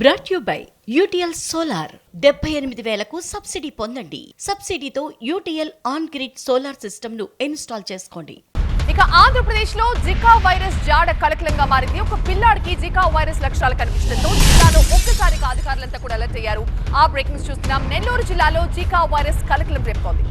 Brought you by UTL solar డెబ్బై ఎనిమిది వేలకు సబ్సిడీ పొందండి. సబ్సిడీతో యూటీఎల్ ఆన్ గ్రిడ్ సోలార్ సిస్టమ్ను ఇన్స్టాల్ చేసుకోండి. ఇక ఆంధ్రప్రదేశ్లో జికా వైరస్ జాడ కలకలంగా మారింది. ఒక పిల్లాడికి జికా వైరస్ లక్షణాలు కనిపించడంతో జిల్లాలో ఒక్కసారిగా అధికారులంతా కూడా అలర్ట్ అయ్యారు. ఆ బ్రేకింగ్ చూస్తున్నాం. నెల్లూరు జిల్లాలో జికా వైరస్ కలకలం రేపుతోంది.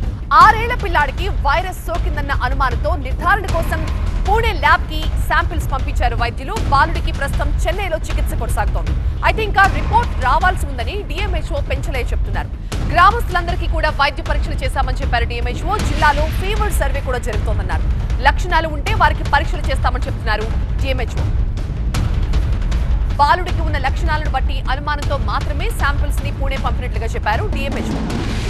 ఆరేళ్ళ పిల్లాడికి వైరస్ సోకిందన్న అనుమానంతో నిర్ధారణ కోసం పూణే ల్యాబ్కి శాంపిల్స్ పంపించారు వైద్యులు. బాలుడికి ప్రస్తుతం చెన్నైలో చికిత్స కొనసాగుతోంది. అయితే ఇంకా రిపోర్ట్ రావాల్సి ఉందని డిఎంహెచ్ఓ పెంచలే చెప్తున్నారు. గ్రామస్తులందరికీ కూడా వైద్య పరీక్షలు చేశామని చెప్పారు డిఎంహెచ్ఓ జిల్లాలో ఫీవర్ సర్వే కూడా జరుగుతోందన్నారు. లక్షణాలు ఉంటే వారికి పరీక్షలు చేస్తామని చెప్తున్నారు డిఎంహెచ్ఓ బాలుడికి ఉన్న లక్షణాలను బట్టి అనుమానంతో మాత్రమే శాంపిల్స్ని పూణే పంపినట్లుగా చెప్పారు డిఎంహెచ్ఓ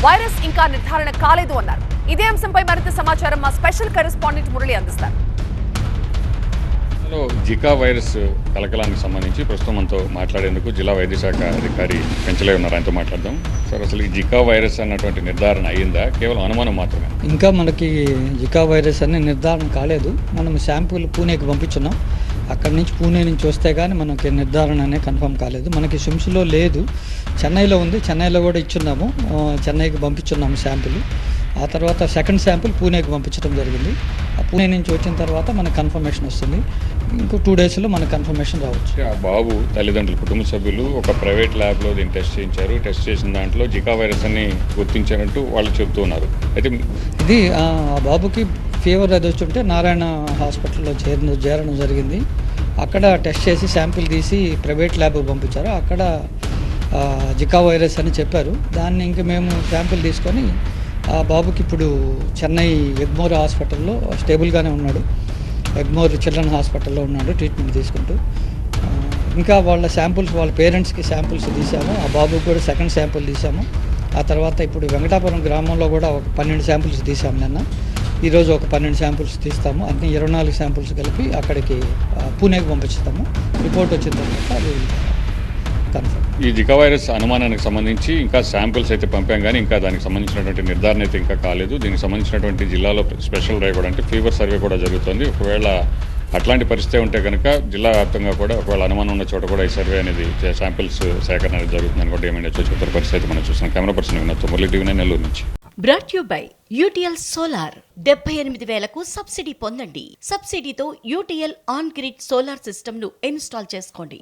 వైరస్ ఇంకా నిర్ధారణ కాలేదు అన్నారు. ఇదే అంశంపై మరింత సమాచారం మా స్పెషల్ కరెస్పాండెంట్ మురళి అందిస్తారు. లో జికా వైరస్ కలకలానికి సంబంధించి ప్రస్తుతం మనతో మాట్లాడేందుకు జిల్లా వైద్య శాఖ అధికారి పెంచలే ఉన్నారు. ఆయనతో మాట్లాడదాం. సార్ అసలు ఈ జికా వైరస్ అన్నటువంటి నిర్ధారణ అయ్యిందా? కేవలం అనుమానం మాత్రమే. ఇంకా మనకి జికా వైరస్ అనే నిర్ధారణ కాలేదు. మనం శాంపుల్ పూణేకి పంపించున్నాం. అక్కడి నుంచి పూణే నుంచి వస్తే కానీ మనకి నిర్ధారణ అనే కన్ఫర్మ్ కాలేదు. మనకి సిమ్స్లో లేదు. చెన్నైలో ఉంది. చెన్నైలో కూడా ఇచ్చున్నాము. చెన్నైకి పంపించున్నాము శాంపుల్. ఆ తర్వాత సెకండ్ శాంపుల్ పూణేకి పంపించడం జరిగింది. ఆ పూణే నుంచి వచ్చిన తర్వాత మనకు కన్ఫర్మేషన్ వస్తుంది. ఇంకో టూ డేస్లో మనకు కన్ఫర్మేషన్ రావచ్చు. ఆ బాబు తల్లిదండ్రులు కుటుంబ సభ్యులు ఒక ప్రైవేట్ ల్యాబ్లో దీన్ని టెస్ట్ చేయించారు. టెస్ట్ చేసిన దాంట్లో జికా వైరస్ అని గుర్తించారంటూ వాళ్ళు చెబుతూ ఉన్నారు. అయితే ఇది ఆ బాబుకి ఫీవర్ అది వచ్చుంటే నారాయణ హాస్పిటల్లో చేరిన చేరడం జరిగింది. అక్కడ టెస్ట్ చేసి శాంపిల్ తీసి ప్రైవేట్ ల్యాబ్కి పంపించారు. అక్కడ జికా వైరస్ అని చెప్పారు. దాన్ని ఇంక మేము శాంపిల్ తీసుకొని ఆ బాబుకి ఇప్పుడు చెన్నై ఎగ్మోర్ హాస్పిటల్లో స్టేబుల్గానే ఉన్నాడు. ఎగ్మోర్ చిల్డ్రన్ హాస్పిటల్లో ఉన్నాడు ట్రీట్మెంట్ తీసుకుంటూ. ఇంకా వాళ్ళ శాంపుల్స్ వాళ్ళ పేరెంట్స్కి శాంపుల్స్ తీసాము ఆ బాబుకి కూడా సెకండ్ శాంపుల్ తీసాము ఆ తర్వాత ఇప్పుడు వెంకటాపురం గ్రామంలో కూడా ఒక పన్నెండు శాంపుల్స్ తీసాము నిన్న. ఈరోజు ఒక పన్నెండు శాంపుల్స్ తీస్తాము. అన్ని ఇరవై నాలుగు శాంపుల్స్ కలిపి అక్కడికి పూణేకి పంపిస్తాము రిపోర్ట్ వచ్చిన తర్వాత అది ఈ జికా వైరస్ అనుమానానికి సంబంధించి ఇంకా శాంపిల్స్ అయితే పంపాం కానీ ఇంకా దానికి సంబంధించినటువంటి నిర్ధారణ అయితే ఇంకా కాలేదు. దీనికి సంబంధించినటువంటి జిల్లాలో స్పెషల్ డ్రైవ్ కూడా అంటే ఫీవర్ సర్వే కూడా జరుగుతుంది. ఒకవేళ అట్లాంటి పరిస్థితి ఉంటే కనుక జిల్లా వ్యాప్తంగా కూడా ఒకవేళ అనుమానం ఉన్న చోట కూడా ఈ సర్వే అనేది శాంపిల్స్ సేకరణ అనేది జరుగుతుంది కూడా ఏమైనా చెప్తారు పరిస్థితి మనం చూస్తున్నాం. కెమెరా పర్సన్ వినొచ్చు మురళి టీవీ నెల్లూరు నుంచి. Brought you by UTL solar. డెబ్బై ఎనిమిది వేలకు సబ్సిడీ పొందండి. సబ్సిడీతో యూటీఎల్ ఆన్ గ్రిడ్ సోలార్ సిస్టమ్ను ఇన్స్టాల్ చేసుకోండి.